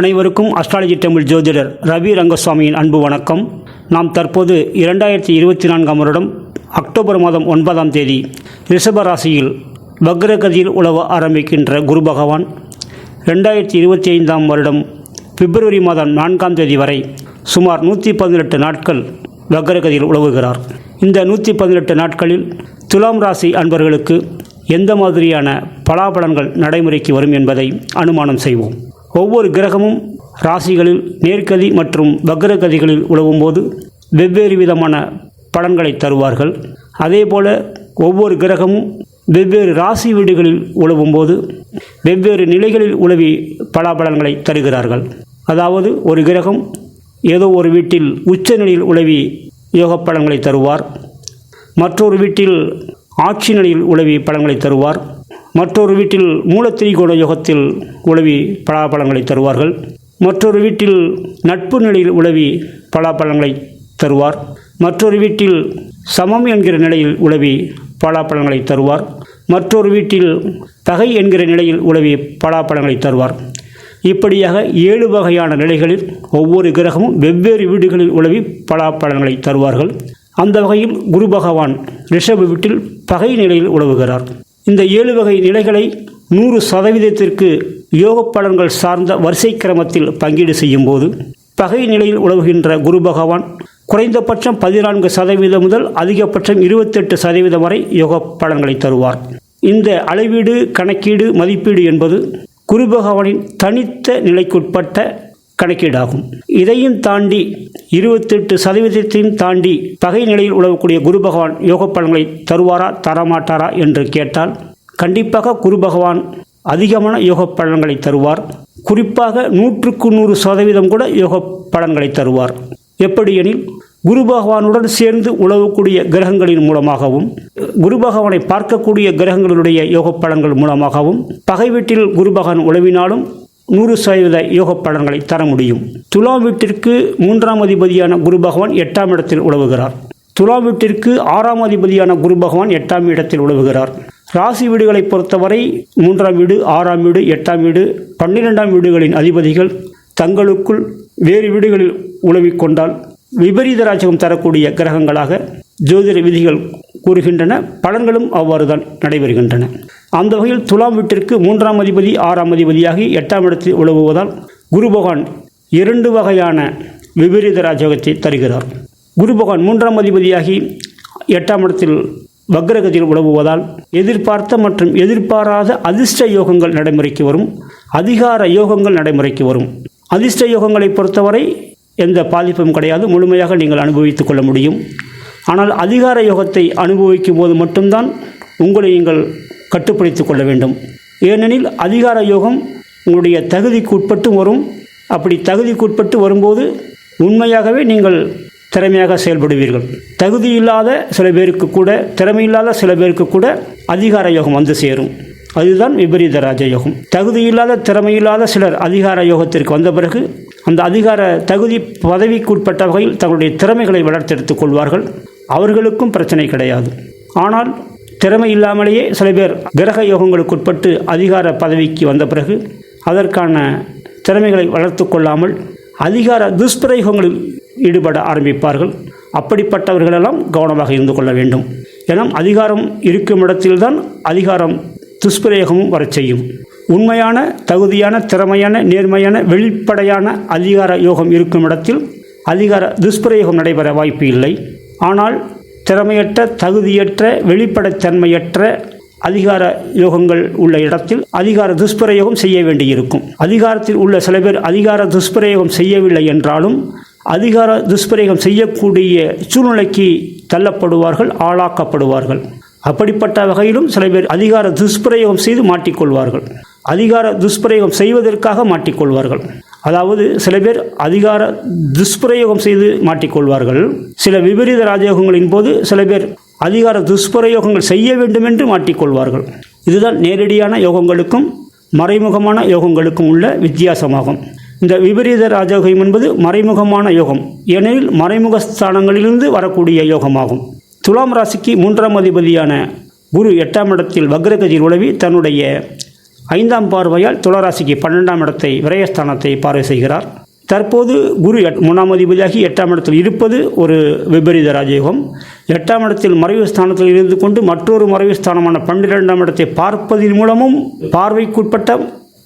அனைவருக்கும் அஸ்ட்ராலஜி தமிழ் ஜோதிடர் ரவி ரங்கசுவாமியின் அன்பு வணக்கம். நாம் தற்போது இரண்டாயிரத்தி இருபத்தி நான்காம் வருடம் அக்டோபர் மாதம் ஒன்பதாம் தேதி ரிஷப ராசியில் வக்ரகதியில் உழவ ஆரம்பிக்கின்ற குரு பகவான். ரெண்டாயிரத்தி இருபத்தி ஐந்தாம் வருடம் பிப்ரவரி மாதம் நான்காம் தேதி வரை சுமார் நூற்றி பதினெட்டு நாட்கள் வக்ரகதியில் உழவுகிறார் இந்த நூற்றி பதினெட்டு நாட்களில் துலாம் ராசி அன்பர்களுக்கு எந்த மாதிரியான பலாபலன்கள் நடைமுறைக்கு வரும் என்பதை அனுமானம் செய்வோம். ஒவ்வொரு கிரகமும் ராசிகளில் நேர்கதி மற்றும் வக்ரகதிகளில் உழவும்போது வெவ்வேறு விதமான பலன்களை தருவார்கள். அதேபோல ஒவ்வொரு கிரகமும் வெவ்வேறு ராசி வீடுகளில் உழவும்போது வெவ்வேறு நிலைகளில் உழவி பலாபலன்களை தருகிறார்கள். அதாவது ஒரு கிரகம் ஏதோ ஒரு வீட்டில் உச்ச நிலையில் உழவி யோக பலன்களை தருவார். மற்றொரு வீட்டில் ஆட்சி நிலையில் உழவி பலன்களை தருவார். மற்றொரு வீட்டில் மூலத்திரிகோண யோகத்தில் உழவி பலாப்பழங்களை தருவார்கள். மற்றொரு வீட்டில் நட்பு நிலையில் உழவி பலாப்பழங்களை தருவார். மற்றொரு வீட்டில் சமம் என்கிற நிலையில் உழவி பலாப்பழங்களை தருவார். மற்றொரு வீட்டில் பகை என்கிற நிலையில் உழவி பலாப்பழங்களை தருவார். இப்படியாக ஏழு வகையான நிலைகளில் ஒவ்வொரு கிரகமும் வெவ்வேறு வீடுகளில் உழவி பலாப்பழங்களை தருவார்கள். அந்த வகையில் குரு பகவான் ரிஷப வீட்டில் பகை நிலையில் உழவுகிறார். இந்த ஏழு வகை நிலைகளை நூறு சதவீதத்திற்கு யோக பலன்கள் சார்ந்த வரிசை கிரமத்தில் பங்கீடு செய்யும்போது பகை நிலையில் உழவுகின்ற குரு பகவான் குறைந்தபட்சம் பதினான்கு சதவீதம் முதல் அதிகபட்சம் இருபத்தெட்டு சதவீதம் வரை யோக பலன்களை தருவார். இந்த அளவீடு கணக்கீடு மதிப்பீடு என்பது குரு பகவானின் தனித்த நிலைக்குட்பட்ட கணக்கீடாகும். இதையும் தாண்டி இருபத்தெட்டு சதவீதத்தையும் தாண்டி பகை நிலையில் உழவக்கூடிய குரு பகவான் யோக பலன்களை தருவாரா தரமாட்டாரா என்று கேட்டால் கண்டிப்பாக குரு பகவான் அதிகமான யோக பலன்களை தருவார். குறிப்பாக நூற்றுக்கு நூறு சதவீதம் கூட யோக பலன்களை தருவார். எப்படி எனில் குரு பகவானுடன் சேர்ந்து உழவக்கூடிய கிரகங்களின் மூலமாகவும் குரு பகவானை பார்க்கக்கூடிய கிரகங்களுடைய யோக பலன்கள் மூலமாகவும் பகை வீட்டில் குரு பகவான் உழவினாலும் நூறு சதவீத யோக பலன்களை தர முடியும். துலாம் வீட்டிற்கு மூன்றாம் அதிபதியான குரு பகவான் எட்டாம் இடத்தில் உழவுகிறார். துலாம் வீட்டிற்கு ஆறாம் அதிபதியான குரு பகவான் எட்டாம் இடத்தில் உழவுகிறார். ராசி வீடுகளை பொறுத்தவரை மூன்றாம் வீடு ஆறாம் வீடு எட்டாம் வீடு பன்னிரெண்டாம் வீடுகளின் அதிபதிகள் தங்களுக்குள் வேறு வீடுகளில் உழவிக் கொண்டால் விபரீத ராஜகம் தரக்கூடிய கிரகங்களாக ஜோதிட விதிகள் கூறுகின்றன. பலன்களும் அவ்வாறு தான் நடைபெறுகின்றன. அந்த வகையில் துலாம் வீட்டிற்கு மூன்றாம் அதிபதி ஆறாம் அதிபதியாகி எட்டாம் இடத்தில் உழவுவதால் குரு பகவான் இரண்டு வகையான விபரீத ராஜகத்தை தருகிறார். குரு பகவான் மூன்றாம் அதிபதியாகி எட்டாம் இடத்தில் வக்ரகத்தில் உழவுவதால் எதிர்பார்த்த மற்றும் எதிர்பாராத அதிர்ஷ்ட யோகங்கள் நடைமுறைக்கு வரும் அதிகார யோகங்கள் நடைமுறைக்கு வரும். அதிர்ஷ்ட யோகங்களை பொறுத்தவரை எந்த பாதிப்பும் கிடையாது முழுமையாக நீங்கள் அனுபவித்துக் கொள்ள முடியும். ஆனால் அதிகார யோகத்தை அனுபவிக்கும் போது மட்டும்தான் உங்களை நீங்கள் கட்டுப்படுத்திக் கொள்ள வேண்டும். ஏனெனில் அதிகார யோகம் உங்களுடைய தகுதிக்கு உட்பட்டு வரும். அப்படி தகுதிக்கு உட்பட்டு வரும்போது உண்மையாகவே நீங்கள் திறமையாக செயல்படுவீர்கள். தகுதி இல்லாத சில பேருக்கு கூட திறமை இல்லாத சில பேருக்கு கூட அதிகார யோகம் வந்து சேரும். அதுதான் விபரீத ராஜயோகம் தகுதி இல்லாத திறமை இல்லாத சிலர் அதிகார யோகத்திற்கு வந்த பிறகு அந்த அதிகார தகுதி பதவிக்கு உட்பட்ட வகையில் தங்களுடைய திறமைகளை வளர்த்தெடுத்துக் கொள்வார்கள். அவர்களுக்கும் பிரச்சனை கிடையாது. ஆனால் திறமை இல்லாமலேயே சில பேர் கிரக யோகங்களுக்கு உட்பட்டு அதிகார பதவிக்கு வந்த பிறகு அதற்கான திறமைகளை வளர்த்து கொள்ளாமல் அதிகார துஷ்பிரயோகங்களில் ஈடுபட ஆரம்பிப்பார்கள். அப்படிப்பட்டவர்களெல்லாம் கவனமாக இருந்து கொள்ள வேண்டும். ஏன்னா அதிகாரம் இருக்கும் இடத்தில்தான் அதிகாரம் துஷ்பிரயோகமும் வரச் செய்யும். உண்மையான தகுதியான திறமையான நேர்மையான வெளிப்படையான அதிகார யோகம் இருக்கும் இடத்தில் அதிகார துஷ்பிரயோகம் நடைபெற வாய்ப்பு இல்லை. ஆனால் திறமையற்ற தகுதியற்ற வெளிப்படைத்தன்மையற்ற அதிகார யோகங்கள் உள்ள இடத்தில் அதிகார துஷ்பிரயோகம் செய்ய வேண்டியிருக்கும். அதிகாரத்தில் உள்ள சில பேர் அதிகார துஷ்பிரயோகம் செய்யவில்லை என்றாலும் அதிகார துஷ்பிரயோகம் செய்யக்கூடிய சூழ்நிலைக்கு தள்ளப்படுவார்கள் ஆளாக்கப்படுவார்கள். அப்படிப்பட்ட வகையிலும் சில பேர் அதிகார துஷ்பிரயோகம் செய்து மாட்டிக்கொள்வார்கள். அதிகார துஷ்பிரயோகம் செய்வதற்காக மாட்டிக்கொள்வார்கள். அதாவது சில பேர் அதிகார துஷ்பிரயோகம் செய்து மாட்டிக்கொள்வார்கள். சில விபரீத ராஜயோகங்களின் போது சில பேர் அதிகார துஷ்பிரயோகங்கள் செய்ய வேண்டும் என்று மாட்டிக்கொள்வார்கள். இதுதான் நேரடியான யோகங்களுக்கும் மறைமுகமான யோகங்களுக்கும் உள்ள வித்தியாசமாகும். இந்த விபரீத ராஜயோகம் என்பது மறைமுகமான யோகம். ஏனெனில் மறைமுக ஸ்தானங்களிலிருந்து வரக்கூடிய யோகமாகும். துலாம் ராசிக்கு மூன்றாம் அதிபதியான குரு எட்டாம் இடத்தில் வக்ரகதியில் உழவி தன்னுடைய ஐந்தாம் பார்வையால் துளராசிக்கு பன்னெண்டாம் இடத்தை விரயஸ்தானத்தை பார்வை செய்கிறார். தற்போது குரு மூணாம் அதிபதியாகி எட்டாம் இடத்தில் இருப்பது ஒரு விபரீத ராஜயோகம். எட்டாம் இடத்தில் மறைவு ஸ்தானத்தில் இருந்து கொண்டு மற்றொரு மறைவு ஸ்தானமான பன்னிரெண்டாம் இடத்தை பார்ப்பதன் மூலமும் பார்வைக்குட்பட்ட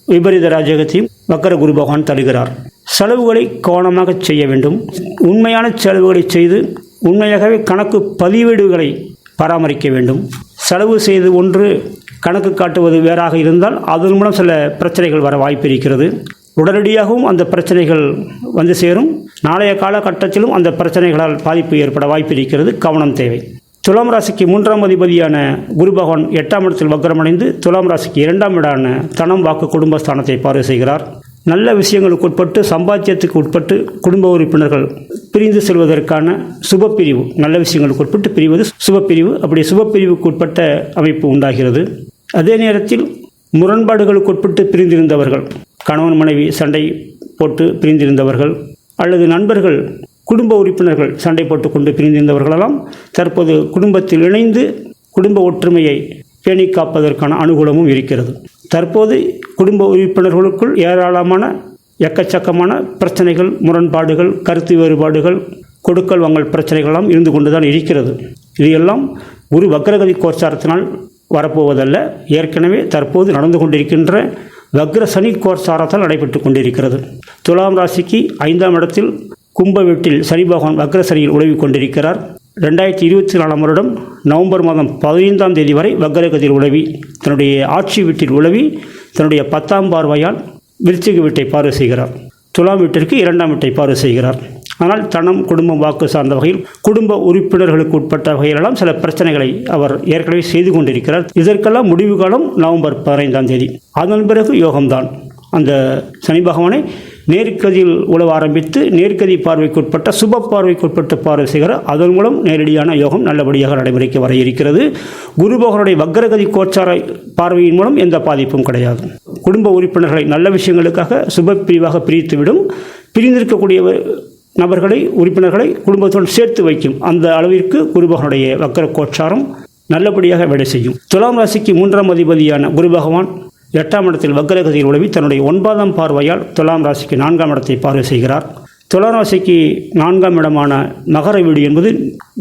விபரீத ராஜயோகத்தையும் வக்கர குரு பகவான் தருகிறார். செலவுகளை கவனமாக செய்ய வேண்டும். உண்மையான செலவுகளை செய்து உண்மையாகவே கணக்கு பதிவேடுகளை பராமரிக்க வேண்டும். செலவு செய்து ஒன்று கணக்கு காட்டுவது வேறாக இருந்தால் அதன் மூலம் சில பிரச்சனைகள் வர வாய்ப்பு இருக்கிறது. உடனடியாகவும் அந்த பிரச்சனைகள் வந்து சேரும். நாளைய காலகட்டத்திலும் அந்த பிரச்சனைகளால் பாதிப்பு ஏற்பட வாய்ப்பு இருக்கிறது. கவனம் தேவை. துலாம் ராசிக்கு மூன்றாம் அதிபதியான குரு பகவான் எட்டாம் இடத்தில் வக்கரமடைந்து துலாம் ராசிக்கு இரண்டாம் இடான தனம் வாக்கு குடும்பஸ்தானத்தை பார்வை செய்கிறார். நல்ல விஷயங்களுக்கு உட்பட்டு சம்பாத்தியத்துக்கு உட்பட்டு குடும்ப உறுப்பினர்கள் பிரிந்து செல்வதற்கான சுபப்பிரிவு நல்ல விஷயங்களுக்கு உட்பட்டு பிரிவது சுபப்பிரிவு. அப்படி சுபப்பிரிவுக்கு உட்பட்ட அமைப்பு உண்டாகிறது. அதே நேரத்தில் முரண்பாடுகளுக்கு உட்பட்டு பிரிந்திருந்தவர்கள் கணவன் மனைவி சண்டை போட்டு பிரிந்திருந்தவர்கள் அல்லது நண்பர்கள் குடும்ப உறுப்பினர்கள் சண்டை போட்டுக்கொண்டு பிரிந்திருந்தவர்களெல்லாம் தற்போது குடும்பத்தில் இணைந்து குடும்ப ஒற்றுமையை பேணி காப்பதற்கான அனுகூலமும் இருக்கிறது. தற்போது குடும்ப உறுப்பினர்களுக்குள் ஏராளமான எக்கச்சக்கமான பிரச்சனைகள் முரண்பாடுகள் கருத்து வேறுபாடுகள் கொடுக்கல் வாங்கல் பிரச்சனைகள்லாம் இருந்து கொண்டுதான் இருக்கிறது. இது எல்லாம் ஒரு வக்ரகதி கோச்சாரத்தினால் வரப்போவதல்ல. ஏற்கனவே தற்போது நடந்து கொண்டிருக்கின்ற வக்ர சனி கோர்சாரத்தால் நடைபெற்று கொண்டிருக்கிறது. துலாம் ராசிக்கு ஐந்தாம் இடத்தில் கும்ப வீட்டில் சனி பகவான் வக்ர சனியில் உழவி கொண்டிருக்கிறார். ரெண்டாயிரத்தி இருபத்தி நாலாம் வருடம் நவம்பர் மாதம் பதினைந்தாம் தேதி வரை வக்ரகதியில் உழவி தன்னுடைய ஆட்சி வீட்டில் உழவி தன்னுடைய பத்தாம் பார்வையால் விருச்சிக வீட்டை பார்வை செய்கிறார். துலாம் வீட்டிற்கு இரண்டாம் வீட்டை பார்வை செய்கிறார். ஆனால் தனம் குடும்பம் வாக்கு சார்ந்த வகையில் குடும்ப உறுப்பினர்களுக்கு உட்பட்ட வகையிலெல்லாம் சில பிரச்சனைகளை அவர் ஏற்கனவே செய்து கொண்டிருக்கிறார். இதற்கெல்லாம் முடிவு காலம் நவம்பர் பதினைந்தாம் தேதி. அதன் பிறகு யோகம்தான். அந்த சனி பகவானை நேர்கதியில் உழவ ஆரம்பித்து நேர்கதி பார்வைக்குட்பட்ட சுப பார்வைக்குட்பட்ட பார்வை செய்கிறார் அதன் மூலம் நேரடியான யோகம் நல்லபடியாக நடைமுறைக்கு வர இருக்கிறது. குரு பகவானுடைய வக்ரகதி கோச்சார பார்வையின் மூலம் எந்த பாதிப்பும் கிடையாது. குடும்ப உறுப்பினர்களை நல்ல விஷயங்களுக்காக சுப பிரிவாக பிரித்துவிடும். பிரிந்திருக்கக்கூடிய நபர்களை உறுப்பினர்களை குடும்பத்துடன் சேர்த்து வைக்கும். அந்த அளவிற்கு குருபகனுடைய வக்கர கோச்சாரம் நல்லபடியாக வேலை செய்யும். துலாம் ராசிக்கு மூன்றாம் அதிபதியான குரு பகவான் எட்டாம் இடத்தில் வக்கரகதியில் உழவி தன்னுடைய ஒன்பதாம் பார்வையால் துலாம் ராசிக்கு நான்காம் இடத்தை பார்வை செய்கிறார். துலாம் ராசிக்கு நான்காம் இடமான மகர வீடு என்பது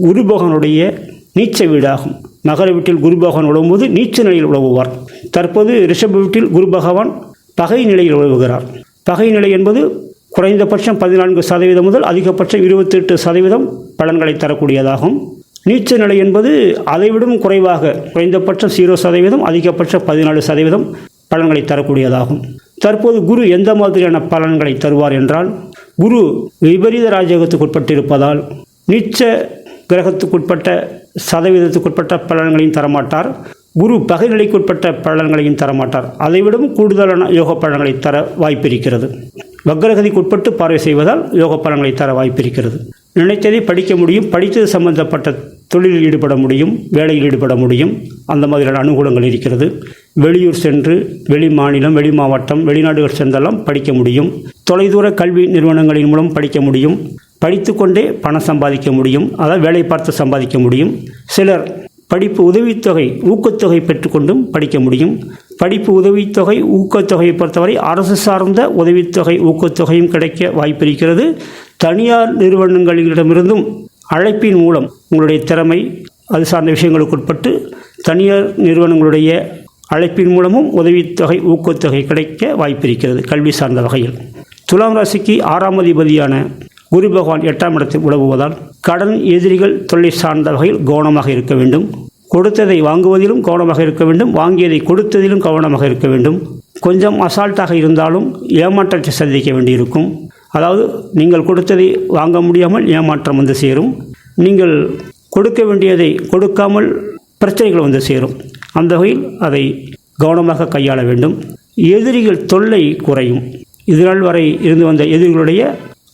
குருபகனுடைய நீச்ச வீடாகும். மகர வீட்டில் குரு பகவான் உழவும்போது நீச்ச நிலையில் உழவுவார். தற்போது ரிஷப வீட்டில் குரு பகவான் பகை நிலையில் உழவுகிறார். பகை நிலை என்பது குறைந்தபட்சம் பதினான்கு சதவீதம் முதல் அதிகபட்சம் இருபத்தெட்டு சதவீதம் பலன்களை தரக்கூடியதாகும். நீச்ச நிலை என்பது அதைவிடும் குறைவாக குறைந்தபட்சம் ஜீரோ சதவீதம் அதிகபட்சம் பதினாலு சதவீதம் பலன்களை தரக்கூடியதாகும். தற்போது குரு எந்த மாதிரியான பலன்களை தருவார் என்றால் குரு விபரீத ராஜயோகத்துக்கு உட்பட்டிருப்பதால் நீச்ச கிரகத்துக்குட்பட்ட சதவீதத்துக்குட்பட்ட பலன்களையும் தரமாட்டார். குரு பகைநிலைக்குட்பட்ட பலன்களையும் தரமாட்டார். அதைவிடவும் கூடுதலான யோக பலன்களை தர வாய்ப்பிருக்கிறது. வக்ரகதிக்கு உட்பட்டு பார்வை செய்வதால் யோக பலன்களை தர வாய்ப்பிருக்கிறது. நினைத்ததை படிக்க முடியும் படித்தது சம்பந்தப்பட்ட தொழிலில் ஈடுபட முடியும் வேலையில் ஈடுபட முடியும். அந்த மாதிரியான அனுகூலங்கள் இருக்கிறது. வெளியூர் சென்று வெளி மாநிலம் வெளி மாவட்டம் வெளிநாடுகள் சென்றெல்லாம் படிக்க முடியும். தொலைதூர கல்வி நிறுவனங்களின் மூலம் படிக்க முடியும். படித்துக்கொண்டே பணம் சம்பாதிக்க முடியும். அதாவது வேலை பார்த்து சம்பாதிக்க முடியும். சிலர் படிப்பு உதவித்தொகை ஊக்கத்தொகை பெற்றுக்கொண்டும் படிக்க முடியும். படிப்பு உதவித்தொகை ஊக்கத்தொகையை பொறுத்தவரை அரசு சார்ந்த உதவித்தொகை ஊக்கத்தொகையும் கிடைக்க வாய்ப்பிருக்கிறது. தனியார் நிறுவனங்களிடமிருந்தும் அழைப்பின் மூலம் உங்களுடைய திறமை அது சார்ந்த விஷயங்களுக்கு உட்பட்டு தனியார் நிறுவனங்களுடைய அழைப்பின் மூலமும் உதவித்தொகை ஊக்கத்தொகை கிடைக்க வாய்ப்பிருக்கிறது கல்வி சார்ந்த வகையில். துலாம் ராசிக்கு ஆறாம் அதிபதியான குரு பகவான் எட்டாம் இடத்தில் உழவுவதால் கடன் எதிரிகள் தொல்லை சார்ந்த வகையில் கவனமாக இருக்க வேண்டும். கொடுத்ததை வாங்குவதிலும் கவனமாக இருக்க வேண்டும். வாங்கியதை கொடுத்ததிலும் கவனமாக இருக்க வேண்டும். கொஞ்சம் அசால்ட்டாக இருந்தாலும் ஏமாற்றத்தை சந்திக்க வேண்டியிருக்கும். அதாவது நீங்கள் கொடுத்ததை வாங்க முடியாமல் ஏமாற்றம் வந்து சேரும். நீங்கள் கொடுக்க வேண்டியதை கொடுக்காமல் பிரச்சனைகள் வந்து சேரும். அந்த வகையில் அதை கவனமாக கையாள வேண்டும். எதிரிகள் தொல்லை குறையும். இதனால் வரை இருந்து வந்த எதிரிகளுடைய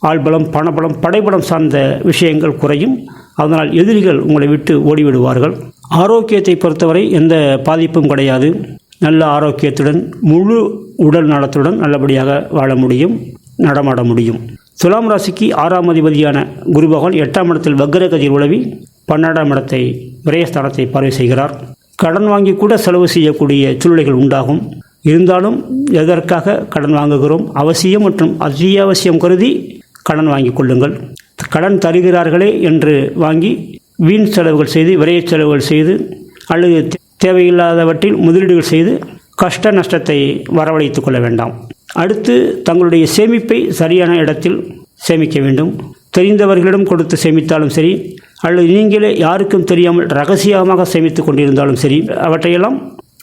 ஆள்பலம் பணபலம் படைபலம் சார்ந்த விஷயங்கள் குறையும். அதனால் எதிரிகள் உங்களை விட்டு ஓடிவிடுவார்கள். ஆரோக்கியத்தை பொறுத்தவரை எந்த பாதிப்பும் கிடையாது. நல்ல ஆரோக்கியத்துடன் முழு உடல் நலத்துடன் நல்லபடியாக வாழ முடியும் நடமாட முடியும். துலாம் ராசிக்கு ஆறாம் அதிபதியான குரு பகவான் எட்டாம் இடத்தில் வக்ரகதியில் உழவி பன்னெண்டாம் இடத்தை விரயஸ்தானத்தை பார்வை செய்கிறார். கடன் வாங்கி கூட செலவு செய்யக்கூடிய சூழ்நிலைகள் உண்டாகும். இருந்தாலும் எதற்காக கடன் வாங்குகிறோம்? அவசியம் மற்றும் அத்தியாவசியம் கருதி கடன் வாங்கிக் கொள்ளுங்கள். கடன் தருகிறார்களே என்று வாங்கி வீண் செலவுகள் செய்து விரைய செலவுகள் செய்து அல்லது தேவையில்லாதவற்றில் முதலீடுகள் செய்து கஷ்ட நஷ்டத்தை வரவழைத்து கொள்ள வேண்டாம். அடுத்து தங்களுடைய சேமிப்பை சரியான இடத்தில் சேமிக்க வேண்டும். தெரிந்தவர்களிடம் கொடுத்து சேமித்தாலும் சரி அல்லது நீங்களே யாருக்கும் தெரியாமல் ரகசியமாக சேமித்து கொண்டிருந்தாலும் சரி அவற்றையெல்லாம்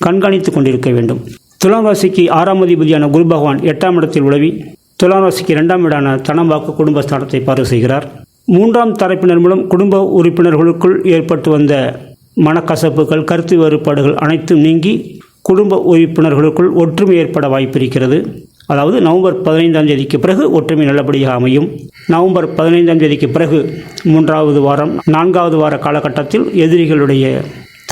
கண்காணித்து கொண்டிருக்க வேண்டும். துலாம் ராசிக்கு ஆறாம் அதிபதியான குரு பகவான் எட்டாம் இடத்தில் உழவி துலாம் ராசிக்கு இரண்டாம் வீடான தனம் வாக்கு குடும்பஸ்தானத்தை பார்வை செய்கிறார். மூன்றாம் தரப்பினர் மூலம் குடும்ப உறுப்பினர்களுக்குள் ஏற்பட்டு வந்த மனக்கசப்புகள் கருத்து வேறுபாடுகள் அனைத்தும் நீங்கி குடும்ப உறுப்பினர்களுக்குள் ஒற்றுமை ஏற்பட வாய்ப்பிருக்கிறது. அதாவது நவம்பர் பதினைந்தாம் தேதிக்கு பிறகு ஒற்றுமை நல்லபடியாக அமையும். நவம்பர் பதினைந்தாம் தேதிக்கு பிறகு மூன்றாவது வாரம் நான்காவது வார காலகட்டத்தில் எதிரிகளுடைய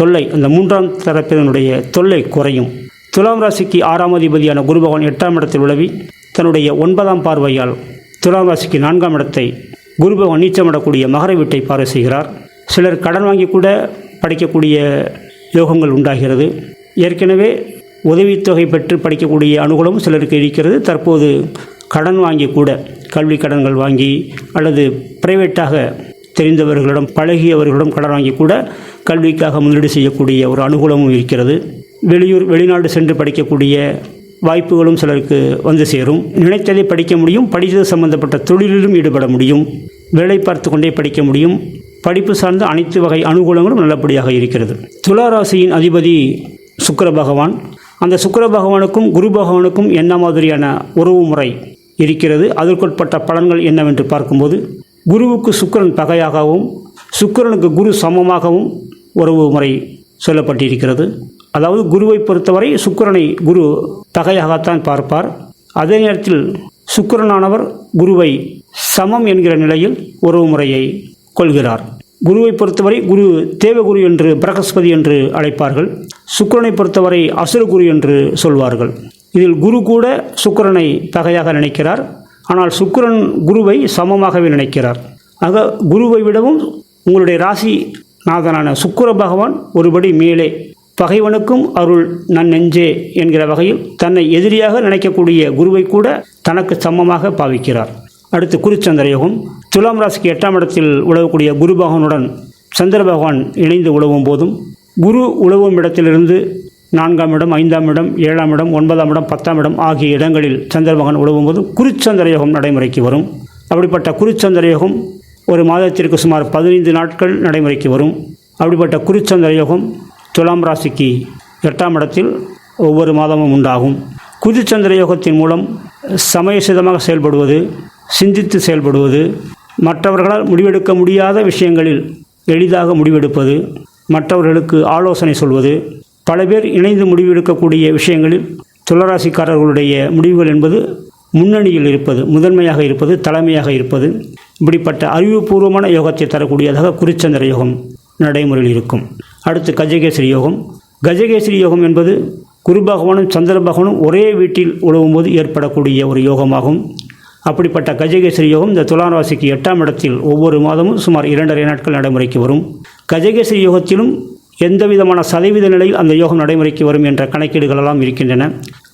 தொல்லை அந்த மூன்றாம் தரப்பினருடைய தொல்லை குறையும். துலாம் ராசிக்கு ஆறாம் அதிபதியான குரு பகவான் எட்டாம் இடத்தில் உழவி தன்னுடைய ஒன்பதாம் பார்வையால் துலாம் ராசிக்கு நான்காம் இடத்தை குரு பகவான் நீச்சமிடக்கூடிய மகர வீட்டை பார்வை செய்கிறார். சிலர் கடன் வாங்கி கூட படிக்கக்கூடிய யோகங்கள் உண்டாகிறது. ஏற்கனவே உதவித்தொகை பெற்று படிக்கக்கூடிய அனுகூலமும் சிலருக்கு இருக்கிறது. தற்போது கடன் வாங்கி கூட கல்வி கடன்கள் வாங்கி அல்லது பிரைவேட்டாக தெரிந்தவர்களிடம் பழகியவர்களிடம் கடன் வாங்கி கூட கல்விக்காக முதலீடு செய்யக்கூடிய ஒரு அனுகூலமும் இருக்கிறது. வெளியூர் வெளிநாடு சென்று படிக்கக்கூடிய வாய்ப்புகளும் சிலருக்கு வந்து சேரும். நினைத்ததை படிக்க முடியும். படித்தது சம்பந்தப்பட்ட தொழிலிலும் ஈடுபட முடியும். வேலை பார்த்து கொண்டே படிக்க முடியும். படிப்பு சார்ந்த அனைத்து வகை அனுகூலங்களும் நல்லபடியாக இருக்கிறது. துலா ராசியின் அதிபதி சுக்கர பகவான். அந்த சுக்கர பகவானுக்கும் குரு பகவானுக்கும் என்ன மாதிரியான உறவு முறை இருக்கிறது? அதற்குட்பட்ட பலன்கள் என்னவென்று பார்க்கும்போது குருவுக்கு சுக்கிரன் பகையாகவும் சுக்கிரனுக்கு குரு சமமாகவும் உறவு முறை சொல்லப்பட்டிருக்கிறது. அதாவது குருவை பொறுத்தவரை சுக்கிரனை குரு தகையாகத்தான் பார்ப்பார். அதே நேரத்தில் சுக்கிரனானவர் குருவை சமம் என்கிற நிலையில் உறவு முறையை கொள்கிறார். குருவை பொறுத்தவரை குரு தேவகுரு என்று பிரகஸ்பதி என்று அழைப்பார்கள். சுக்கிரனை பொறுத்தவரை அசுரகுரு என்று சொல்வார்கள். இதில் குரு கூட சுக்கிரனை தகையாக நினைக்கிறார். ஆனால் சுக்கிரன் குருவை சமமாகவே நினைக்கிறார். ஆக குருவை விடவும் உங்களுடைய ராசி நாதனான சுக்கர பகவான் ஒருபடி மேலே பகைவனுக்கும் அருள் நன் நெஞ்சே என்கிற வகையில் தன்னை எதிரியாக நினைக்கக்கூடிய குருவை கூட தனக்கு சமமாக பாவிக்கிறார். அடுத்து குருச்சந்திர யோகம் துலாம் ராசிக்கு எட்டாம் இடத்தில் உழவக்கூடிய குரு பகவானுடன் சந்திர பகவான் இணைந்து உழவும் போதும். குரு உழவும் இடத்திலிருந்து நான்காம் இடம் ஐந்தாம் இடம் ஏழாம் இடம் ஒன்பதாம் இடம் பத்தாம் இடம் ஆகிய இடங்களில் சந்திர பகவான் உழவும் போது குருச்சந்திர யோகம் நடைமுறைக்கு வரும். அப்படிப்பட்ட குருச்சந்திர யோகம் ஒரு மாதத்திற்கு சுமார் பதினைந்து நாட்கள் நடைமுறைக்கு வரும். அப்படிப்பட்ட குருச்சந்திர யோகம் துலாம் ராசிக்கு எட்டாம் இடத்தில் ஒவ்வொரு மாதமும் உண்டாகும். குதிச்சந்திர யோகத்தின் மூலம் சமயசிதமாக செயல்படுவது சிந்தித்து செயல்படுவது மற்றவர்களால் முடிவெடுக்க முடியாத விஷயங்களில் எளிதாக முடிவெடுப்பது மற்றவர்களுக்கு ஆலோசனை சொல்வது பல பேர் இணைந்து முடிவெடுக்கக்கூடிய விஷயங்களில் துளராசிக்காரர்களுடைய முடிவுகள் என்பது முன்னணியில் இருப்பது முதன்மையாக இருப்பது தலைமையாக இருப்பது இப்படிப்பட்ட அறிவுபூர்வமான யோகத்தை தரக்கூடியதாக குருச்சந்திர யோகம் நடைமுறையில் இருக்கும். அடுத்து கஜகேசரி யோகம். கஜகேசரி யோகம் என்பது குரு பகவானும் சந்திர பகவானும் ஒரே வீட்டில் உழவும்போது ஏற்படக்கூடிய ஒரு யோகமாகும். அப்படிப்பட்ட கஜகேசரி யோகம் இந்த துலாம் ராசிக்கு எட்டாம் இடத்தில் ஒவ்வொரு மாதமும் சுமார் இரண்டரை நாட்கள் நடைமுறைக்கு வரும். கஜகேசரி யோகத்திலும் எந்த விதமான சதவீத நிலையில் அந்த யோகம் நடைமுறைக்கு வரும் என்ற கணக்கீடுகள் எல்லாம் இருக்கின்றன.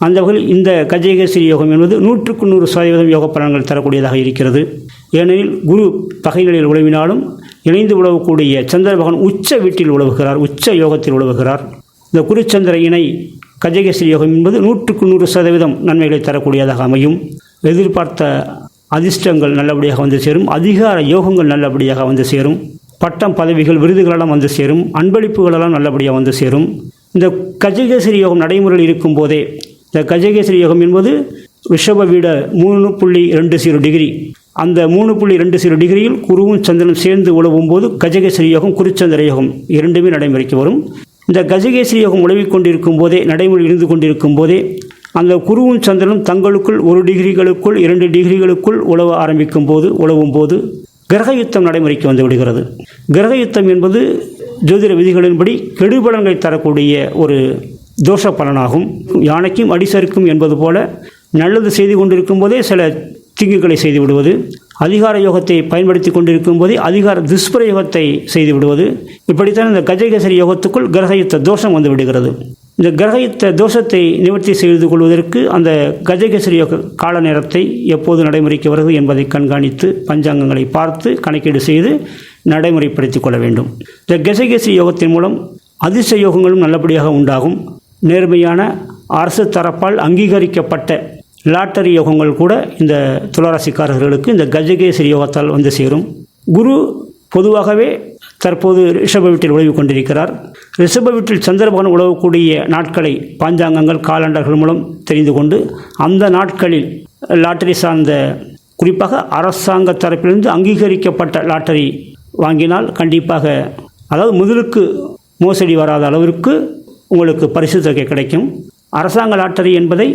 அந்த வகையில் இந்த கஜகேசரி யோகம் என்பது நூற்றுக்கு நூறு சதவீதம் யோக பலன்கள் தரக்கூடியதாக இருக்கிறது. ஏனெனில் குரு பகை நிலையில் உழவினாலும் இணைந்து உழவக்கூடிய சந்திர பகவான் உச்ச வீட்டில் உழவுகிறார் உச்ச யோகத்தில் உழவுகிறார். இந்த குருச்சந்திர இணை கஜகேசரி யோகம் என்பது நூற்றுக்கு நூறு சதவீதம் நன்மைகளை தரக்கூடியதாக அமையும். எதிர்பார்த்த அதிர்ஷ்டங்கள் நல்லபடியாக வந்து சேரும். அதிகார யோகங்கள் நல்லபடியாக வந்து சேரும். பட்டம் பதவிகள் விருதுகளெல்லாம் வந்து சேரும். அன்பளிப்புகளெல்லாம் நல்லபடியாக வந்து சேரும். இந்த கஜகேசரி யோகம் நடைமுறையில் இருக்கும் போதே இந்த கஜகேசரி யோகம் என்பது ரிஷப வீட மூணு புள்ளி ரெண்டு ஜீரோ டிகிரி அந்த மூணு புள்ளி ரெண்டு ஜீரோ டிகிரியில் குருவும் சந்திரனும் சேர்ந்து உழவும் போது கஜகேசரி யோகம் குருச்சந்திர யோகம் இரண்டுமே நடைமுறைக்கு வரும். இந்த கஜகேசரி யோகம் உழவிக் கொண்டிருக்கும் போதே நடைமுறை இருந்து கொண்டிருக்கும் போதே அந்த குருவும் சந்திரனும் தங்களுக்குள் ஒரு டிகிரிகளுக்குள் இரண்டு டிகிரிகளுக்குள் உழவ ஆரம்பிக்கும் போது உழவும் போது கிரக யுத்தம் நடைமுறைக்கு வந்து விடுகிறது. கிரக யுத்தம் என்பது ஜோதிட விதிகளின்படி கெடுபலன்களை தரக்கூடிய ஒரு தோஷ பலனாகும். யானைக்கும் அடிசருக்கும் என்பது போல நல்லது செய்து கொண்டிருக்கும் போதே சில தீங்குகளை செய்து விடுவது அதிகார யோகத்தை பயன்படுத்தி கொண்டிருக்கும் போதே அதிகார துஷ்பிரயோகத்தை செய்து விடுவது இப்படித்தான் இந்த கஜகேசரி யோகத்துக்குள் கிரகயுத்த தோஷம் வந்து விடுகிறது. இந்த கிரகயுத்த தோஷத்தை நிவர்த்தி செய்து கொள்வதற்கு அந்த கஜகேசரி யோக கால நேரத்தை எப்போது நடைமுறைக்கு வருகிறது என்பதை கண்காணித்து பஞ்சாங்கங்களை பார்த்து கணக்கீடு செய்து நடைமுறைப்படுத்திக் கொள்ள வேண்டும். இந்த கஜகேசரி யோகத்தின் மூலம் அதிர்ஷ்ட யோகங்களும் நல்லபடியாக உண்டாகும். நேர்மையான அரசு தரப்பால் அங்கீகரிக்கப்பட்ட லாட்டரி யோகங்கள் கூட இந்த துளராசிக்காரர்களுக்கு இந்த கஜகேசரி யோகத்தால் வந்து சேரும். குரு பொதுவாகவே தற்போது ரிஷப வீட்டில் உழவு கொண்டிருக்கிறார். ரிஷப வீட்டில் சந்திரபகன் உழவக்கூடிய நாட்களை பாஞ்சாங்கங்கள் காலண்டர்கள் மூலம் தெரிந்து கொண்டு அந்த நாட்களில் லாட்டரி சார்ந்த குறிப்பாக அரசாங்க தரப்பிலிருந்து அங்கீகரிக்கப்பட்ட லாட்டரி வாங்கினால் கண்டிப்பாக அதாவது முதலுக்கு மோசடி வராத அளவிற்கு உங்களுக்கு பரிசு தொகை கிடைக்கும். அரசாங்க லாட்டரி என்பதை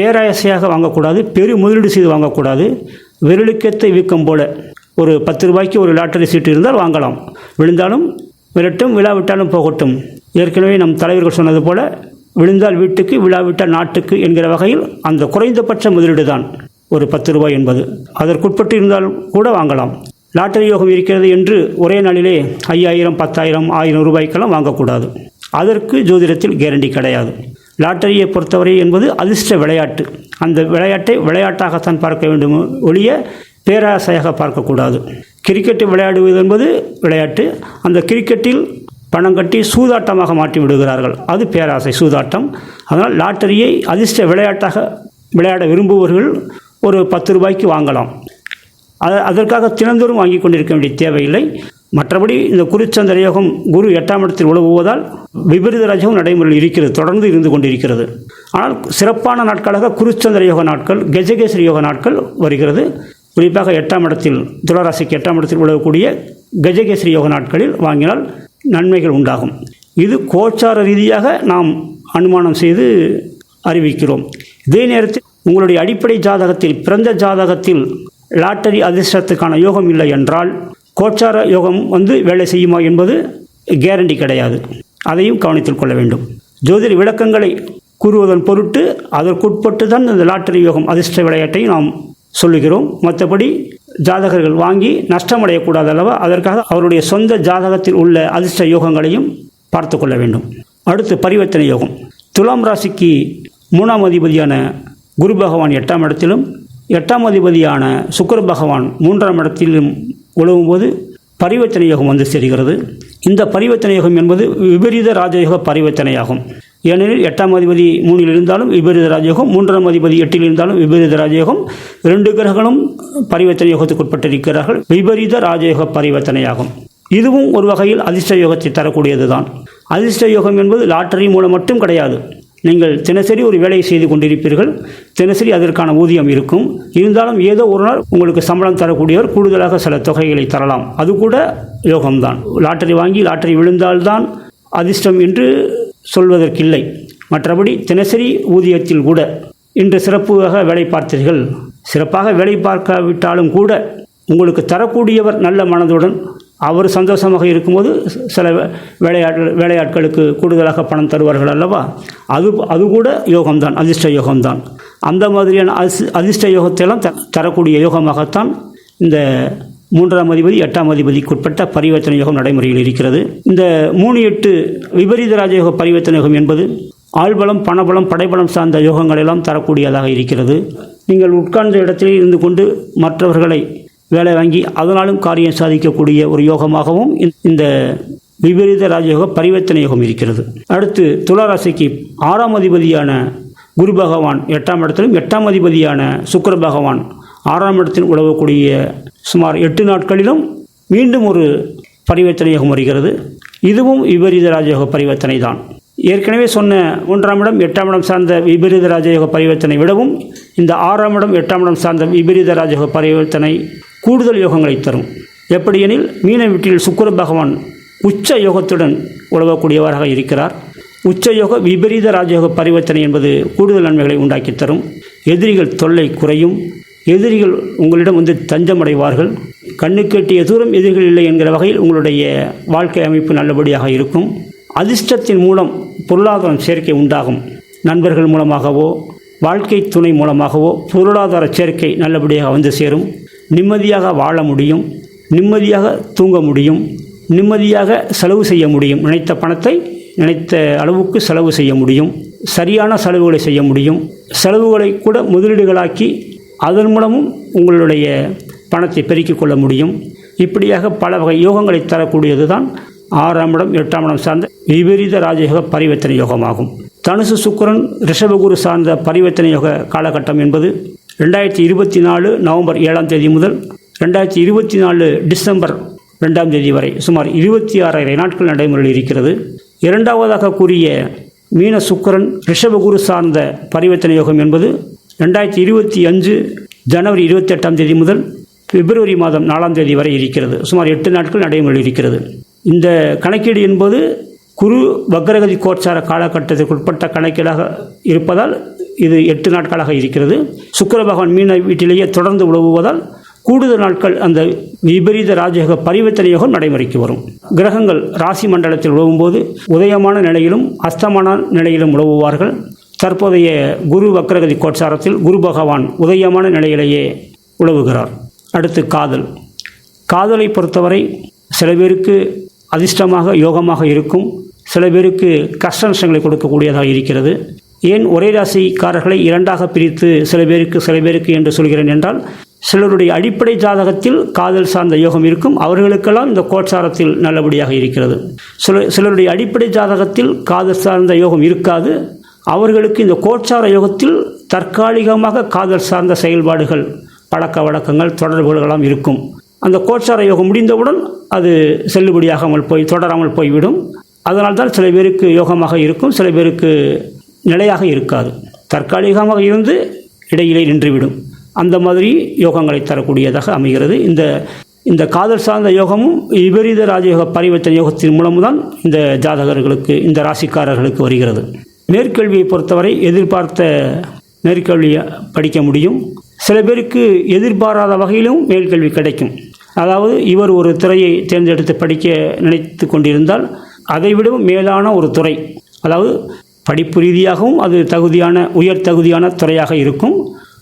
பேராசையாக வாங்கக்கூடாது பெரு முதலீடு செய்து வாங்கக்கூடாது. விரலுக்கேத்த வீக்கம் போல ஒரு பத்து ரூபாய்க்கு ஒரு லாட்டரி சீட்டு இருந்தால் வாங்கலாம். விழுந்தாலும் விழட்டும் விழாவிட்டாலும் போகட்டும். ஏற்கனவே நம் தலைவர்கள் சொன்னது போல விழுந்தால் வீட்டுக்கு விழாவிட்டால் நாட்டுக்கு என்கிற வகையில் அந்த குறைந்தபட்ச முதலீடு தான் ஒரு பத்து ரூபாய் என்பது. அதற்குட்பட்டு இருந்தால் கூட வாங்கலாம். லாட்டரி யோகம் இருக்கிறது என்று ஒரே நாளிலே ஐயாயிரம் பத்தாயிரம் ஆயிரம் ரூபாய்க்கெல்லாம் வாங்கக்கூடாது. அதற்கு ஜோதிடத்தில் கேரண்டி கிடையாது. லாட்டரியை பொறுத்தவரை என்பது அதிர்ஷ்ட விளையாட்டு. அந்த விளையாட்டை விளையாட்டாகத்தான் பார்க்க வேண்டும் ஒழிய பேராசையாக பார்க்கக்கூடாது. கிரிக்கெட்டு விளையாடுவது என்பது விளையாட்டு. அந்த கிரிக்கெட்டில் பணம் கட்டி சூதாட்டமாக மாற்றி விடுகிறார்கள். அது பேராசை சூதாட்டம். அதனால் லாட்டரியை அதிர்ஷ்ட விளையாட்டாக விளையாட விரும்புபவர்கள் ஒரு பத்து ரூபாய்க்கு வாங்கலாம். அதற்காக தினந்தோறும் வாங்கி கொண்டிருக்க வேண்டிய தேவையில்லை. மற்றபடி இந்த குருச்சந்திர யோகம் குரு எட்டாம் இடத்தில் உழவுவதால் விபரீத ராஜகம் நடைமுறையில் இருக்கிறது தொடர்ந்து இருந்து கொண்டிருக்கிறது. ஆனால் சிறப்பான நாட்களாக குருச்சந்திர யோக நாட்கள் கஜகேசரி யோக நாட்கள் வருகிறது. குறிப்பாக எட்டாம் இடத்தில் துளராசிக்கு எட்டாம் இடத்தில் உழவக்கூடிய கஜகேசரி யோக நாட்களில் வாங்கினால் நன்மைகள் உண்டாகும். இது கோச்சார ரீதியாக நாம் அனுமானம் செய்து அறிவிக்கிறோம். இதே நேரத்தில் உங்களுடைய அடிப்படை ஜாதகத்தில் பிறந்த ஜாதகத்தில் லாட்டரி அதிர்ஷ்டத்துக்கான யோகம் இல்லை என்றால் கோச்சார யோகம் வந்து வேலை செய்யுமா என்பது கேரண்டி கிடையாது. அதையும் கவனத்தில் கொள்ள வேண்டும். ஜோதிட விளக்கங்களை கூறுவதன் பொருட்டு அதற்குட்பட்டு தான் இந்த லாட்டரி யோகம் அதிர்ஷ்ட விளையாட்டை நாம் சொல்லுகிறோம். மற்றபடி ஜாதகர்கள் வாங்கி நஷ்டமடையக்கூடாத அல்லவா அதற்காக அவருடைய சொந்த ஜாதகத்தில் உள்ள அதிர்ஷ்ட யோகங்களையும் பார்த்து கொள்ள வேண்டும். அடுத்து பரிவர்த்தனை யோகம். துலாம் ராசிக்கு மூணாம் அதிபதியான குரு பகவான் எட்டாம் இடத்திலும் எட்டாம் அதிபதியான சுக்கர பகவான் மூன்றாம் இடத்திலும் உழவும் போது பரிவர்த்தனை யோகம் வந்து சேர்கிறது. இந்த பரிவர்த்தனை யோகம் என்பது விபரீத ராஜயோக பரிவர்த்தனையாகும். ஏனெனில் எட்டாம் அதிபதி மூணில் இருந்தாலும் விபரீத ராஜயோகம் மூன்றாம் அதிபதி எட்டில் இருந்தாலும் விபரீத ராஜயோகம் ரெண்டு கிரகங்களும் பரிவர்த்தனை யோகத்துக்கு உட்பட்டிருக்கிறார்கள். விபரீத ராஜயோக பரிவர்த்தனையாகும். இதுவும் ஒரு வகையில் அதிர்ஷ்ட யோகத்தை தரக்கூடியது தான் அதிர்ஷ்ட யோகம் என்பது லாட்டரி மூலம் மட்டும் கிடையாது. நீங்கள் தினசரி ஒரு வேலையை செய்து கொண்டிருப்பீர்கள். தினசரி அதற்கான ஊதியம் இருக்கும். இருந்தாலும் ஏதோ ஒரு நாள் உங்களுக்கு சம்பளம் தரக்கூடியவர் கூடுதலாக சில தொகைகளை தரலாம். அது கூட யோகம்தான். லாட்டரி வாங்கி லாட்டரி விழுந்தால்தான் அதிர்ஷ்டம் என்று சொல்வதற்கில்லை. மற்றபடி தினசரி ஊதியத்தில் கூட இன்று சிறப்பாக வேலை பார்த்தீர்கள். சிறப்பாக வேலை பார்க்காவிட்டாலும் கூட உங்களுக்கு தரக்கூடியவர் நல்ல மனதுடன் அவர் சந்தோஷமாக இருக்கும்போது சில வேலையாட்கள் வேலையாட்களுக்கு கூடுதலாக பணம் தருவார்கள் அல்லவா? அது அது கூட யோகம்தான் அதிர்ஷ்ட யோகம்தான். அந்த மாதிரியான அஸ் அதிர்ஷ்ட யோகத்தையெல்லாம் த தரக்கூடிய யோகமாகத்தான் இந்த மூன்றாம் அதிபதி எட்டாம் அதிபதிக்குட்பட்ட பரிவர்த்தனை யோகம் நடைமுறையில் இருக்கிறது. இந்த மூணு எட்டு விபரீத ராஜயோக பரிவர்த்தனை யோகம் என்பது ஆழ்பலம் பணபலம் படைபலம் சார்ந்த யோகங்களெல்லாம் தரக்கூடியதாக இருக்கிறது. நீங்கள் உட்கார்ந்த இடத்திலே இருந்து கொண்டு மற்றவர்களை வேலை வாங்கி அதனாலும் காரியம் சாதிக்கக்கூடிய ஒரு யோகமாகவும் இந்த விபரீத ராஜயோக பரிவர்த்தனை யோகம் இருக்கிறது. அடுத்து துளாராசிக்கு ஆறாம் அதிபதியான குரு பகவான் எட்டாம் இடத்திலும் எட்டாம் அதிபதியான சுக்கர பகவான் ஆறாம் இடத்தில் உழவக்கூடிய சுமார் எட்டு நாட்களிலும் மீண்டும் ஒரு பரிவர்த்தனை யோகம் வருகிறது. இதுவும் விபரீத ராஜயோக பரிவர்த்தனை தான். ஏற்கனவே சொன்ன மூன்றாம் இடம் எட்டாம் இடம் சார்ந்த விபரீத ராஜயோக பரிவர்த்தனை விடவும் இந்த ஆறாம் இடம் எட்டாம் இடம் சார்ந்த விபரீத ராஜயோக பரிவர்த்தனை கூடுதல் யோகங்களை தரும். எப்படியெனில் மீன வீட்டில் சுக்கர பகவான் உச்ச யோகத்துடன் உழவக்கூடியவராக இருக்கிறார். உச்ச யோக விபரீத ராஜயோக பரிவர்த்தனை என்பது கூடுதல் நன்மைகளை உண்டாக்கி தரும். எதிரிகள் தொல்லை குறையும். எதிரிகள் உங்களிடம் வந்து தஞ்சமடைவார்கள். கண்ணுக்கெட்டிய தூரம் எதிரிகள் இல்லை என்கிற வகையில் உங்களுடைய வாழ்க்கை அமைப்பு நல்லபடியாக இருக்கும். அதிர்ஷ்டத்தின் மூலம் பொருளாதாரம் சேர்க்கை உண்டாகும். நண்பர்கள் மூலமாகவோ வாழ்க்கை துணை மூலமாகவோ பொருளாதார சேர்க்கை நல்லபடியாக வந்து சேரும். நிம்மதியாக வாழ முடியும் நிம்மதியாக தூங்க முடியும் நிம்மதியாக செலவு செய்ய முடியும். நினைத்த பணத்தை நினைத்த அளவுக்கு செலவு செய்ய முடியும் சரியான செலவுகளை செய்ய முடியும். செலவுகளை கூட முதலீடுகளாக்கி அதன் மூலமும் உங்களுடைய பணத்தை பெருக்கிக் கொள்ள முடியும். இப்படியாக பல வகை யோகங்களை தரக்கூடியது தான் ஆறாம் இடம் எட்டாம் இடம் சார்ந்த விபரீத ராஜயோக பரிவர்த்தனை யோகமாகும். தனுசு சுக்கிரன் ரிஷபகுரு சார்ந்த பரிவர்த்தனை யோக காலகட்டம் என்பது ரெண்டாயிரத்தி இருபத்தி நாலு நவம்பர் ஏழாம் தேதி முதல் ரெண்டாயிரத்தி இருபத்தி நாலு டிசம்பர் ரெண்டாம் தேதி வரை சுமார் இருபத்தி ஆறரை நாட்கள் நடைமுறையில் இருக்கிறது. இரண்டாவதாக கூறிய மீன சுக்கரன் ரிஷபகுரு சார்ந்த பரிவர்த்தனை யோகம் என்பது ரெண்டாயிரத்தி இருபத்தி அஞ்சு ஜனவரி இருபத்தி எட்டாம் தேதி முதல் பிப்ரவரி மாதம் நாலாம் தேதி வரை இருக்கிறது. சுமார் எட்டு நாட்கள் நடைமுறையில் இருக்கிறது. இந்த கணக்கீடு என்பது குரு வக்ரகதி கோச்சார காலகட்டத்திற்கு உட்பட்ட கணக்கீடாக இருப்பதால் இது எட்டு நாட்களாக இருக்கிறது. சுக்கர பகவான் மீன வீட்டிலேயே தொடர்ந்து உழவுவதால் கூடுதல் நாட்கள் அந்த விபரீத ராஜயோக பரிவர்த்தனை யோகம் நடைமுறைக்கு வரும். கிரகங்கள் ராசி மண்டலத்தில் உழவும்போது உதயமான நிலையிலும் அஸ்தமான நிலையிலும் உழவுவார்கள். தற்போதைய குரு வக்ரகதி கோட்சாரத்தில் குரு பகவான் உதயமான நிலையிலேயே உழவுகிறார். அடுத்து காதல். காதலை பொறுத்தவரை சில பேருக்கு அதிர்ஷ்டமாக யோகமாக இருக்கும். சில பேருக்கு கஷ்ட நஷ்டங்களை கொடுக்கக்கூடியதாக இருக்கிறது. ஏன் ஒரே ராசிக்காரர்களை இரண்டாக பிரித்து சில பேருக்கு சில பேருக்கு என்று சொல்கிறேன் என்றால் சிலருடைய அடிப்படை ஜாதகத்தில் காதல் சார்ந்த யோகம் இருக்கும் அவர்களுக்கெல்லாம் இந்த கோட்சாரத்தில் நல்லபடியாக இருக்கிறது. சில சிலருடைய அடிப்படை ஜாதகத்தில் காதல் சார்ந்த யோகம் இருக்காது அவர்களுக்கு இந்த கோட்சார யோகத்தில் தற்காலிகமாக காதல் சார்ந்த செயல்பாடுகள் பழக்க வழக்கங்கள் தொடர்புகளெல்லாம் இருக்கும். அந்த கோட்சார யோகம் முடிந்தவுடன் அது செல்லுபடியாகாமல் போய் தொடராமல் போய்விடும். அதனால்தான் சில பேருக்கு யோகமாக இருக்கும் சில பேருக்கு நிலையாக இருக்காது. தற்காலிகமாக இருந்து இடையிலே நின்றுவிடும். அந்த மாதிரி யோகங்களை தரக்கூடியதாக அமைகிறது. இந்த இந்த காதல் சார்ந்த யோகமும் விபரீத ராஜயோக பரிவர்த்தனை யோகத்தின் மூலமும் தான் இந்த ஜாதகர்களுக்கு இந்த ராசிக்காரர்களுக்கு வருகிறது. மேற்கல்வியை பொறுத்தவரை எதிர்பார்த்த மேற்கல்வியை படிக்க முடியும். சில பேருக்கு எதிர்பாராத வகையிலும் மேற்கல்வி கிடைக்கும். அதாவது இவர் ஒரு துறையை தேர்ந்தெடுத்து படிக்க நினைத்து கொண்டிருந்தால் அதைவிடவும் மேலான ஒரு துறை அதாவது படிப்பு ரீதியாகவும் அது தகுதியான உயர் தகுதியான துறையாக இருக்கும்.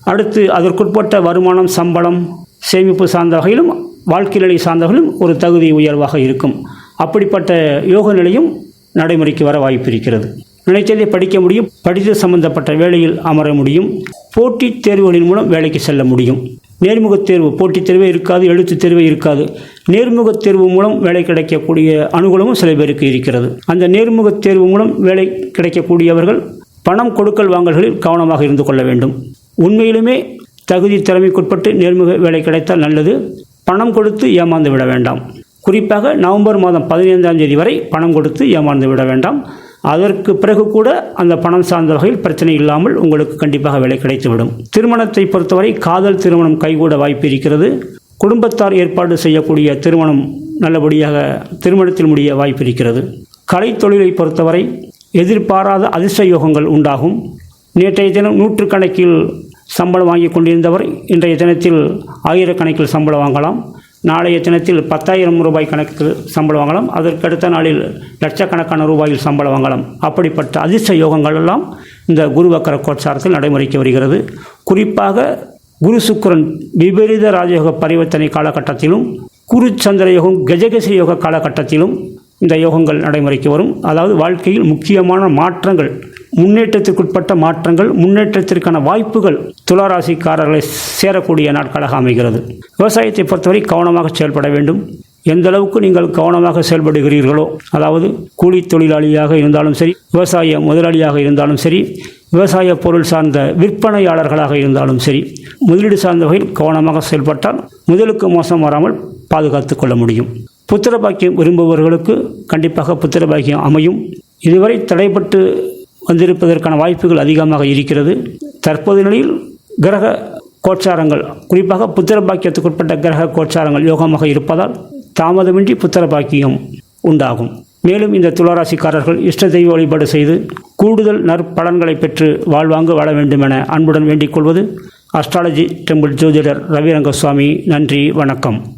அடுத்து அதற்குட்பட்ட வருமானம் சம்பளம் சேமிப்பு சார்ந்த வகையிலும் வாழ்க்கை நிலை சார்ந்த வகையிலும் ஒரு தகுதி உயர்வாக இருக்கும். அப்படிப்பட்ட யோக நிலையும் நடைமுறைக்கு வர வாய்ப்பு இருக்கிறது. நினைத்ததை படிக்க முடியும் படித்து சம்பந்தப்பட்ட வேலையில் அமர முடியும் போட்டித் தேர்வுகளின் மூலம் வேலைக்கு செல்ல முடியும். நேர்முகத் தேர்வு போட்டித் தேர்வே இருக்காது எழுத்துத் தேர்வே இருக்காது. நேர்முகத் தேர்வு மூலம் வேலை கிடைக்கக்கூடிய அனுகூலமும் சில பேருக்கு இருக்கிறது. அந்த நேர்முகத் தேர்வு மூலம் வேலை கிடைக்கக்கூடியவர்கள் பணம் கொடுக்கல் வாங்கல்களில் கவனமாக இருந்து கொள்ள வேண்டும். உண்மையிலுமே தகுதி திறமைக்குட்பட்டு நேர்முக வேலை கிடைத்தால் நல்லது. பணம் கொடுத்து ஏமாந்து விட வேண்டாம். குறிப்பாக நவம்பர் மாதம் பதினைந்தாம் தேதி வரை பணம் கொடுத்து ஏமாந்து விட வேண்டாம். அதற்கு பிறகு கூட அந்த பணம் சார்ந்த வகையில் பிரச்சனை இல்லாமல் உங்களுக்கு கண்டிப்பாக வேலை கிடைத்துவிடும். திருமணத்தை பொறுத்தவரை காதல் திருமணம் கைகூட வாய்ப்பு இருக்கிறது. குடும்பத்தார் ஏற்பாடு செய்யக்கூடிய திருமணம் நல்லபடியாக திருமணத்தில் முடிய வாய்ப்பு இருக்கிறது. கலைத்தொழிலை பொறுத்தவரை எதிர்பாராத அதிர்ஷ்ட யோகங்கள் உண்டாகும். நேற்றைய தினம் நூற்றுக்கணக்கில் சம்பளம் வாங்கி கொண்டிருந்தவர் இன்றைய தினத்தில் ஆயிரக்கணக்கில் சம்பளம் வாங்கலாம். நாளைய தினத்தில் பத்தாயிரம் ரூபாய் கணக்கில் சம்பளம் வாங்கலாம். அதற்கடுத்த நாளில் லட்சக்கணக்கான ரூபாயில் சம்பளம் வாங்கலாம். அப்படிப்பட்ட அதிர்ஷ்ட யோகங்கள் எல்லாம் இந்த குருவக்கர கோட்சாரத்தில் நடைமுறைக்கு வருகிறது. குறிப்பாக குரு சுக்கிரன் விபரீத ராஜயோக பரிவர்த்தனை காலகட்டத்திலும் குரு சந்திர யோகம் கஜகசி யோக காலகட்டத்திலும் இந்த யோகங்கள் நடைமுறைக்கு வரும். அதாவது வாழ்க்கையில் முக்கியமான மாற்றங்கள் முன்னேற்றத்திற்குட்பட்ட மாற்றங்கள் முன்னேற்றத்திற்கான வாய்ப்புகள் துளாராசிக்காரர்களை சேரக்கூடிய நாட்களாக அமைகிறது. விவசாயத்தை பொறுத்தவரை கவனமாக செயல்பட வேண்டும். எந்த அளவுக்கு நீங்கள் கவனமாக செயல்படுகிறீர்களோ அதாவது கூலி தொழிலாளியாக இருந்தாலும் சரி விவசாய முதலாளியாக இருந்தாலும் சரி விவசாய பொருள் சார்ந்த விற்பனையாளர்களாக இருந்தாலும் சரி முதலீடு சார்ந்த வகையில் கவனமாக செயல்பட்டால் முதலுக்கு மோசம் வராமல் பாதுகாத்து கொள்ள முடியும். புத்திர பாக்கியம் விரும்புபவர்களுக்கு கண்டிப்பாக புத்திர பாக்கியம் அமையும். இதுவரை தடைப்பட்டு வந்திருப்பதற்கான வாய்ப்புகள் அதிகமாக இருக்கிறது. தற்போது நிலையில் கிரக கோச்சாரங்கள் குறிப்பாக புத்திர பாக்கியத்துக்குட்பட்ட கிரக கோச்சாரங்கள் யோகமாக இருப்பதால் தாமதமின்றி புத்திர பாக்கியம் உண்டாகும். மேலும் இந்த துளராசிக்காரர்கள் இஷ்ட தெய்வ வழிபாடு செய்து கூடுதல் நற்பலன்களை பெற்று வாழ்வாங்கு வாழ வேண்டும் என அன்புடன் வேண்டிக் கொள்வது அஸ்ட்ராலஜி டெம்பிள் ஜோதிடர் ரவிரங்கசுவாமி. நன்றி வணக்கம்.